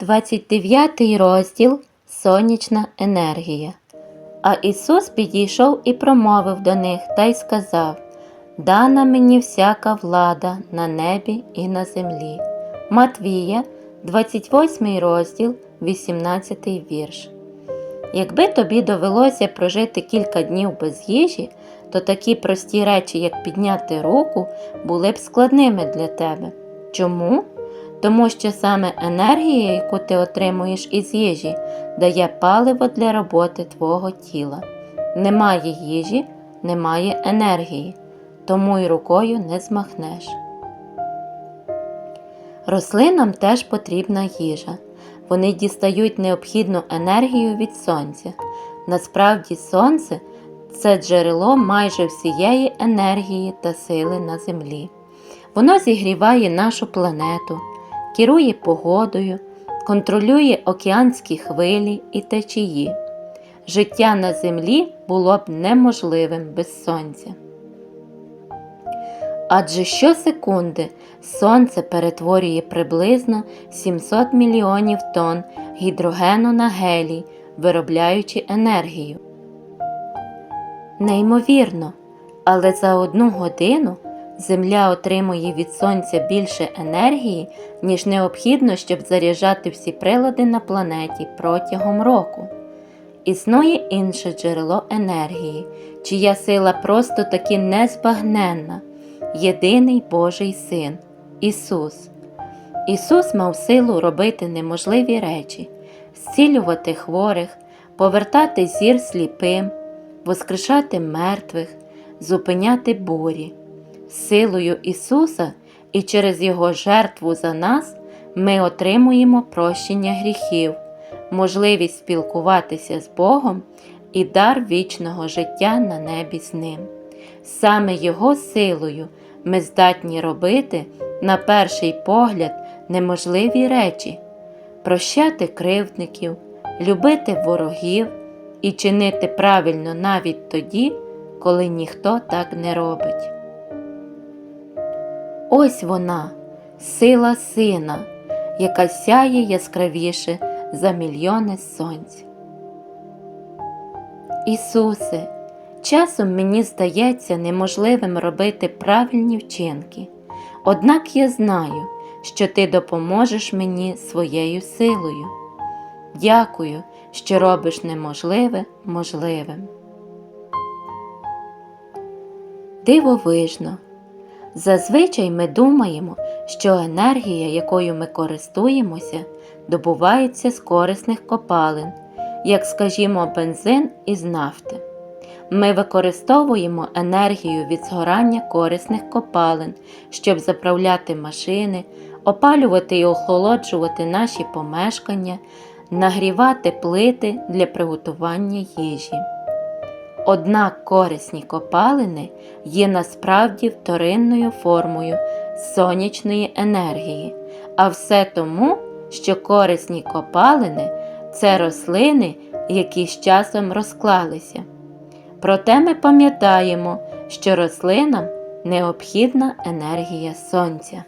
29 розділ Сонячна енергія. А Ісус підійшов і промовив до них та й сказав: Дана мені всяка влада на небі і на землі. Матвія, 28 розділ, 18 вірш. Якби тобі довелося прожити кілька днів без їжі, то такі прості речі, як підняти руку, були б складними для тебе. Чому? Тому що саме енергія, яку ти отримуєш із їжі, дає паливо для роботи твого тіла. Немає їжі, немає енергії, тому й рукою не змахнеш. Рослинам теж потрібна їжа. Вони дістають необхідну енергію від сонця. Насправді, сонце це джерело майже всієї енергії та сили на землі. Воно зігріває нашу планету, керує погодою, контролює океанські хвилі і течії. Життя на землі було б неможливим без сонця. Адже щосекунди сонце перетворює приблизно 700 мільйонів тонн гідрогену на гелій, виробляючи енергію. Неймовірно, але за одну годину Земля отримує від сонця більше енергії, ніж необхідно, щоб заряджати всі прилади на планеті протягом року. Існує інше джерело енергії, чия сила просто таки незбагненна, єдиний Божий Син Ісус. Ісус мав силу робити неможливі речі, зцілювати хворих, повертати зір сліпим, воскрешати мертвих, зупиняти бурі. Силою Ісуса і через Його жертву за нас ми отримуємо прощення гріхів, можливість спілкуватися з Богом і дар вічного життя на небі з Ним. Саме Його силою ми здатні робити, на перший погляд, неможливі речі, прощати кривдників, любити ворогів і чинити правильно навіть тоді, коли ніхто так не робить. Ось вона, сила сина, яка сяє яскравіше за мільйони сонць. Ісусе, часом мені здається неможливим робити правильні вчинки, однак я знаю, що Ти допоможеш мені своєю силою. Дякую, що робиш неможливе можливим. Дивовижно. Зазвичай ми думаємо, що енергія, якою ми користуємося, добувається з корисних копалин, як, скажімо, бензин із нафти. Ми використовуємо енергію від згорання корисних копалин, щоб заправляти машини, опалювати і охолоджувати наші помешкання, нагрівати плити для приготування їжі. Однак корисні копалини є насправді вторинною формою сонячної енергії, а все тому, що корисні копалини це рослини, які з часом розклалися. Проте ми пам'ятаємо, що рослинам необхідна енергія сонця.